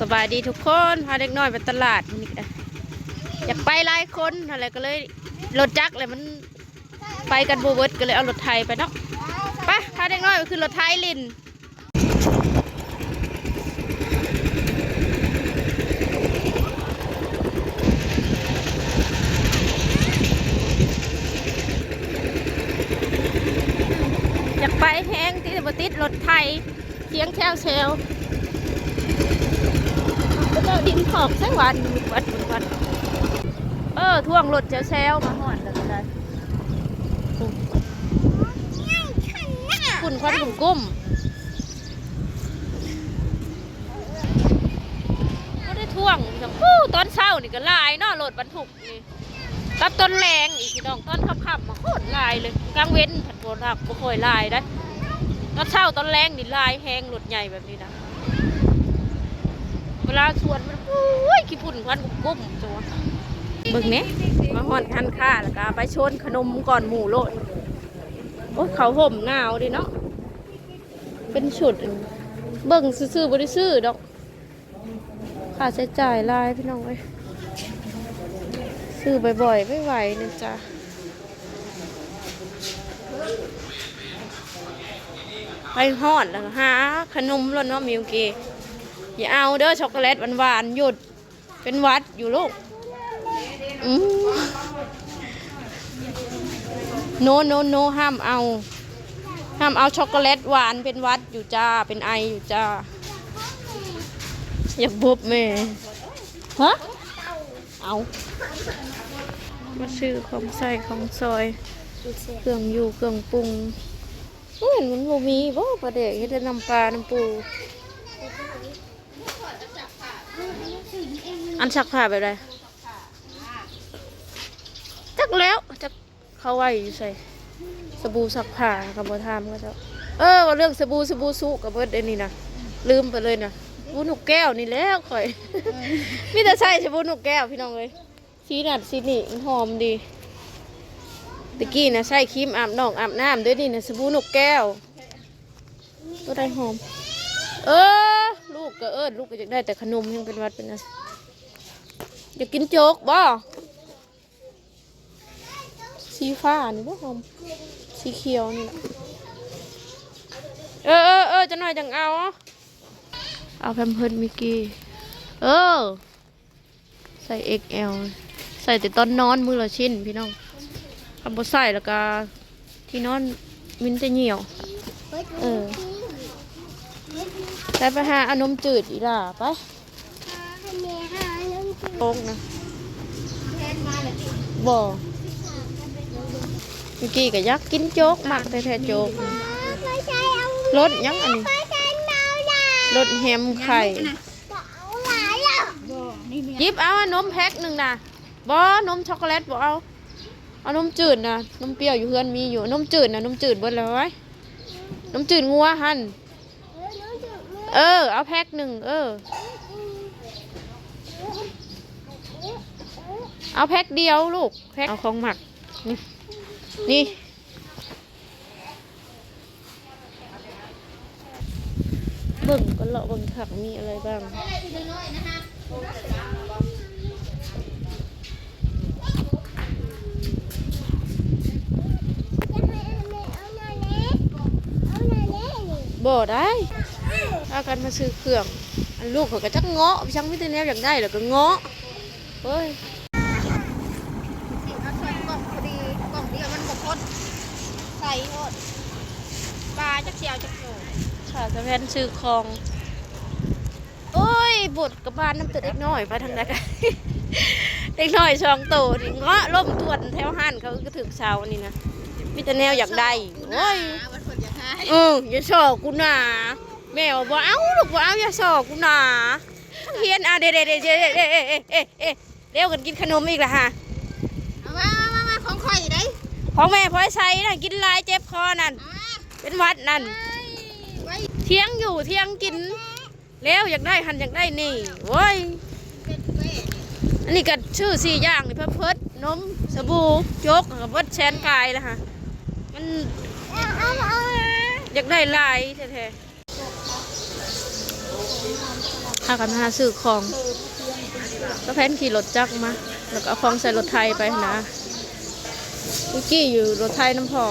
สบายดีทุกคนพาเด็กน้อยไปตลาดนี่อยากไปหลายคนอะไรก็เลยรถจักรเลยมันไปกันบูเวิร์ดก็เลยเอารถไทยไปเนาะไปพาเด็กน้อยไปขึ้นรถไทยลินอยากไปแห้งที่บติดรถไทยเทียงแถวเซล เจ้าดินขอบใส่วันวัดวัดเออท่วงรถเซลเซลมาหอดแล้วก็ได้ฝุ่นควันกลุ่มกุ้มก็ได้ท่วงจังปู้ตอนเช้านี่ก็ลายเนาะรถบรรทุกนี่กับต้นแรงอีกพี่น้องตอนค่ำๆมาโคตรลายเลยกลางเว้นผัดโบราณบ่ค่อยลายได้ตอนเช้าตอนแรงนี่ลายแห้งรถใหญ่แบบนี้นะ สวนมันโอ้ยขี้ฝุ่นควันกุ้มจัวะเบิ่งเนี้ยมาห่อนคันค่าแล้วก็ไปชนขนมก่อนหมูโลดโอ้ยเขาห่มหนาวดิเนาะเป็นชุด เบิ่งซื่อๆบ่ได้ซื้อดอกค่าใช้จ่ายลายพี่น้องเอ้ยซื้อบ่อยๆไม่ไหวนะจ๊ะไปฮอดแล้วหาขนมแล้วเนาะมิวกี้ อย่าเอาเด้อช็อกโกแลตหวานๆหยุด เป็นวัดอยู่ลูกโนโนโนห้ามเอา ห้ามเอาช็อกโกแลตหวานเป็นวัดอยู่จ้า เป็นไออยู่จ้า อยากบุบแม่ฮะเอา มาซื้อของใส่ของซอย เครื่องอยู่เครื่องปรุงเห็นมันบ่มีบ่ประเด็กเฮ็ดแต่น้ำปลาน้ำปู อันซักผ้าแบบไรจักแล้วจักเขาไว้อยู่ใส่สบู่ซักผ้ากับบทามก็จะเออว่าเรื่องสบู่สบู่สุกับเบิดไอ้นี่นะลืมไปเลยนะสบู่หนุกแก้วนี่แหล้วข่อยมีแต่ใส่สบู่หนุกแก้วพี่น้องเลยสีนัดสีนี่มันหอมดีตะกี้นะใส่ครีมอาบน้องอาบน้ำด้วยนี่นะสบู่หนุกแก้ว ตัวได้หอม เออลู กก็เอิดลูกก็อยากได้แต่ขนมยังเป็นวัดเป็นอะไรอยากกินโจ๊กบ่สีฟ้านี่บ่หอมสีเขียวนี่แหละเออเออเออจะหน่อยจังเอา เอาแพมเพิร์ดมิกกี้เออ ใส่ XL ใส่แต่ตอนนอนมือละชิ้นพี่น้องคำบ่ใส่แล้วก็ที่นอนมินจะเหี่ยว เออ ไปไปหาเอานมจืดอีล่ะไปโต๊กนะบ่เมื่อกี้ก็อยักกินโจ๊กมากแต่แท้ๆโจ๊กรสยังอันนี้รสแฮมไข่หยิบเอานมแพ็คหนึ่งนะบ่นมช็อกโกแลตบ่เอาเอานมจืดนะนมเปรี้ยวอยู่เพื่อนมีอยู่นมจืดนะนมจืดเบิดแล้วไว้นมจืดงัวหัน เออ เอาแพ็คหนึ่งเออ เอาแพ็คเดียวลูก แพ็คเอาของหมัก นี่นี่เบิ่งก็เลาะเบิ่งผักมีอะไรบ้างบ่ได้ เอากันมาซื้อเครื่อง อันลูกเขาก็จักเงาะช่างมิตรแนวอยากได้แล้วก็เงาะเฮ้ยเอาใส่กล่องพอดีกล่องเดียวมันบกพดใส่หมดปลาจักเสียวจักโหนค่ะสะแพนซื้อของ โอ้ยบดกับบานน้ำตึกเล็กน้อยไปทางไหนกันเล็กน้อยช่องโตนี่เงาะล่มตวนแถวหันเขาก็ถึงเช้านี่นะมิตรแนวอยากได้โอ้ยมันฝนจะให้เอออย่าสอกกูหนา แม่บอกว่าเอ้าลูกบอกเอาอย่าสอกกูหนาเฮียนอะเด็ดเด็ดเด็ดเด็ดเด็ดเอ๊ะเอ๊ะเอ๊เดี๋ยวกันกินขนมอีกละฮะเอามามามามาของข่อยได้ของแม่พลอยใส่น่ะกินลายเจ็บคอนั่นเป็นวัดนั่นเที่ยงอยู่เที่ยงกิน แล้วอยากได้หันอยากได้นี่โว้ยเป็นเว้ยอันนี้ก็ชื่อสี่อย่างนี่เพิ่มเพิดนมสบู่โจ๊กกับวัดแชนกายละฮะมันอยากได้ลายแท้ พากันหาซื้อของก็แพนขี่รถจักรมา แล้วก็เอาของใส่รถไทยไปนะวิกกี้อยู่รถไทยน้ำพอ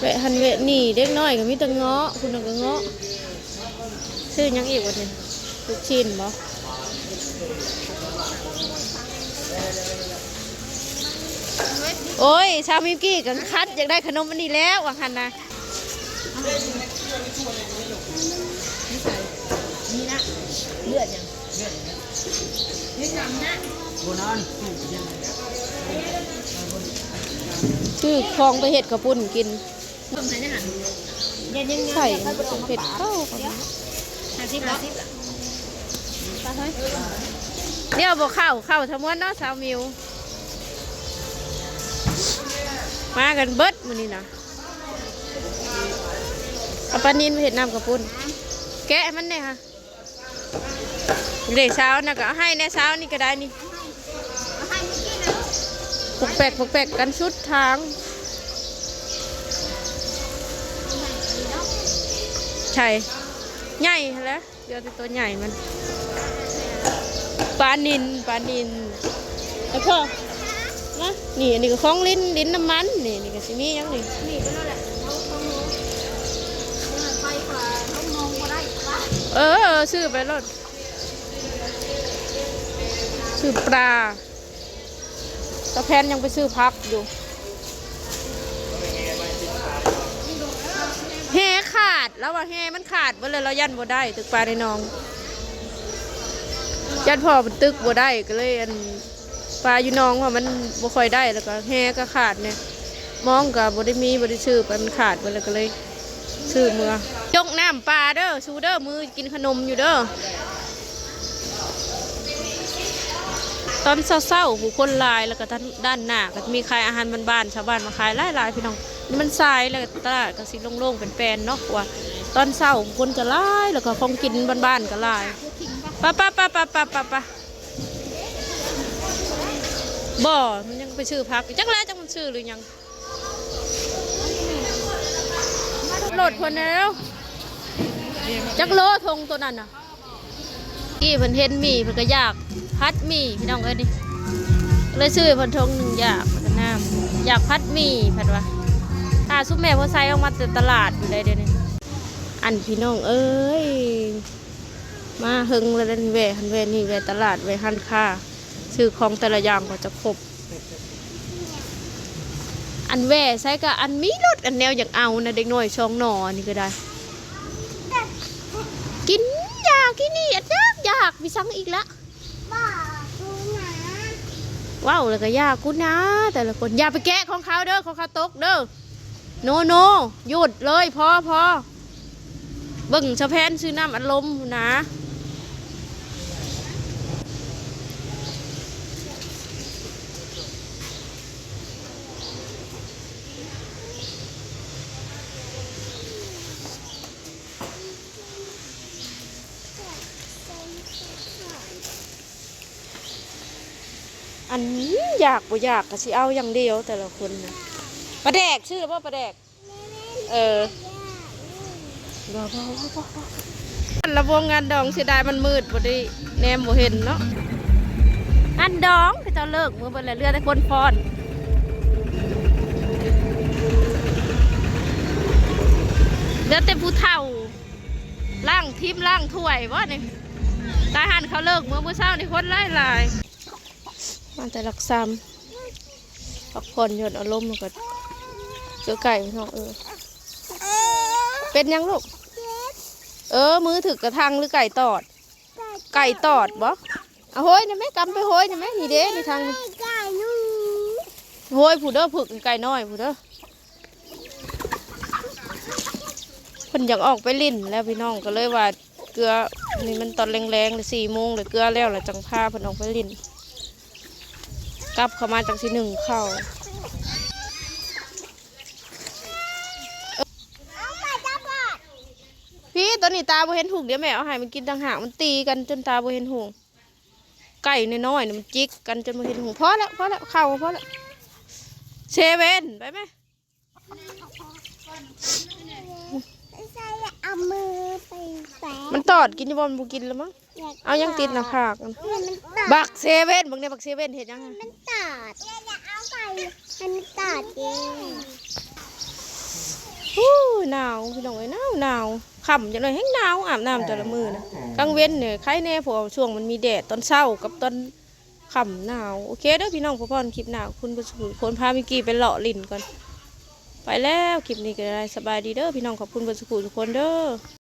เวะหันเวะนี่เด็กน้อยก็มีแต่เงาะคุณน่ะก็เงาะซื้อยังอีกวันนี้ลูกชิ้นบ่ โอ้ย ชาวมิวกี้กันคัดอยากได้ขนมอันนี้แล้วว่าหันนะนี่นะเลือดยังนี่จำนะชื่อคลองไปเห็ดกระปุ่นกินเพิ่มไหนนะฮะเย็นยังใส่เผ็ดเข้ากันห้าสิบแล้วเดี๋ยวบอกเข้าเข้าทั้งหมดเนาะสาวมิว มากันเบิดมื้อนี้นะเอาปลานินมาเห็ดน้ำกระปุ่นแกะมันเนี่ยค่ะเด็กเช้านะก็ให้แน่เช้านี่ก็ได้นี่เอาให้มิกกี้นะปกแปลกปกแปลกกันชุดทางใช่ใหญ่แล้วเดี๋ยวตัวใหญ่มันปลานินปลานินแล้วก็ นะนี่อันนี้ก็ของลิ้นลิ้นน้ำมันนี่นี่ก็สิมีหยังนี่นี่ก็นั่นแหละเขาเขาโง่เนี่ยไปกว่าเขาโง่ก็ได้ว่าเออซื้อไปรถซื้อปลาตะแพนยังไปซื้อพักอยู่แฮขาดแล้วว่าแฮมันขาดไปเลยเรายันบ่ได้ตึกปลาในหนองยันพ่อมันตึกบ่ได้ก็เลยอัน ปลาอยู่หนองว่ามันบ่ค่อยได้แล้วก็แฮก็ขาดเนี่ยมองก็บ่ได้มีบ่ได้ซื้อไปมันขาดไปแล้วก็เลยซื้อมือยกน้ำปลาเด้อชูเด้อมือกินขนมอยู่เด้อตอนเศร้าๆผู้คนลายแล้วก็ด้านด้านหน้าก็มีขายอาหารบ้านๆชาวบ้านมาขายหลายๆพี่น้องมันทรายแล้วก็ตลาดก็สิโล่งๆเป็นแปลนเนาะว่าตอนเศร้าคนก็ลายแล้วก็ของกินบ้านๆก็ลายปะปะปะปะปะปะปะ บ่มันยังไปชื่อพักจักแล้วจักมันชื่อหรือยังโหลดคนแล้วจักโลทงตัวนั้นน่ะกี่เพิ่นเห็นหมีเพิ่นก็อยากพัดหมีพี่น้องเอ้ยนี่เลยซื้อให้เพิ่นทงหนึ่งอยากพัฒน้ำอยากพัดหมีเพิ่นว่าถ้าซุปแม่พ่อไซออกมาแต่ตลาดอยู่เลยเดี๋ยวนี้อันพี่น้องเอ้ยมาหึงเลยเล่นแหวหันแหวนี่แหวตลาดแหวหันค่า ซื้อของแต่ละอย่างก็จะครบ อันแหวใส่กับอันมีรถอันแนวอย่ากเอานะเด็กน้อยช่องหนอนี่ก็ได้ กินอยากกินนี่อยากอยากมีสั่งอีกละบ้าดูหนาว้าวแล้วก็ยากกูนะแต่ละคนอย่าไปแกะของเขาเด้อของเขาตกเด้อโนโนหยุดเลยพอพอเบิ่งสะแพนซื้อน้ำอัดลมนะ อันนี้อยากบ่อยากก็สิเอาอย่างเดียวแต่ละคนนะปลาแดกชื่อว่าปลาแดก เออบ่บ่บ่บ่บ่อันละวงงานดองเสียดายมันมืดบ่ได้แนมบ่เห็นเนาะงานดองเขาเจ้าเลิกมือเบิ่นแล้วเรือแต่คนฟอนเหลือแต่ผู้เฒ่าล่างทิมล่างถ้วยบ่นี่ตาหันเขาเลิกมือมื้อเช้านี่คนหลายๆ มาแต่ลักซ้ำพักผ่อนหยดอารมณ์มันก็เจอไก่พี่น้องเออ เป็นยังลูก เออ มือถือกระทังหรือไก่ตอด ไก่ตอดบ่เอาโห้ยนะแม่กำไปโห้ยนะแม่นี่เด้นี่ทางนี่โห้ยผู้เด้อผึกไก่น้อยผู้เด้อเพิ่นอยากออกไปลิ่นแล้วพี่น้องก็เลยว่าเกลือนี่มันตอนแรงๆเลยสี่โมงเลยเกลือแล้วแหละจังพาเพิ่นออกไปลิ่น กลับเข้ามาจากที่หนึ่งเข้าพี่ตอนนี้ตาบ่เห็นหุงเดี๋ยวแม่เอาให้มันกินต่างหากมันตีกันจนตาบ่เห็นหุงไก่น้อยๆนี่มันจิกกันจนบ่เห็นหุงพอแล้วพอแล้วเข้าพอแล้วเซเว่นไปไหมไปใส่ เอามือไปแปะมันตอดกินอยู่บ่มันบ่กินแล้วมั้งเอายังติดหน้าผากกันมันตัดบักเซเว่นบักเนี่ยบักเซเว่นเห็นยังไงมันตัดเอาไปมันตัดเองฮู้หนาวพี่น้องเอ้ยหนาวหนาวค่ำจังเลยแห้งหนาวอาบน้ำแต่ละมื้อนะกลางเว้นเนี่ยใครแน่เพราะว่าช่วงมันมีแดดตอนเช้ากับตอนค่ำหนาวโอเคเด้อพี่น้องพ่อพ่อคลิปหนาวคุณผู้ชมคนพามิกกี้ไปเลาะลิ่นก่อน ไปแล้วคลิปนี้ก็ได้สบายดีเด้อพี่น้องขอบคุณบนสุขุทุกคนเด้อ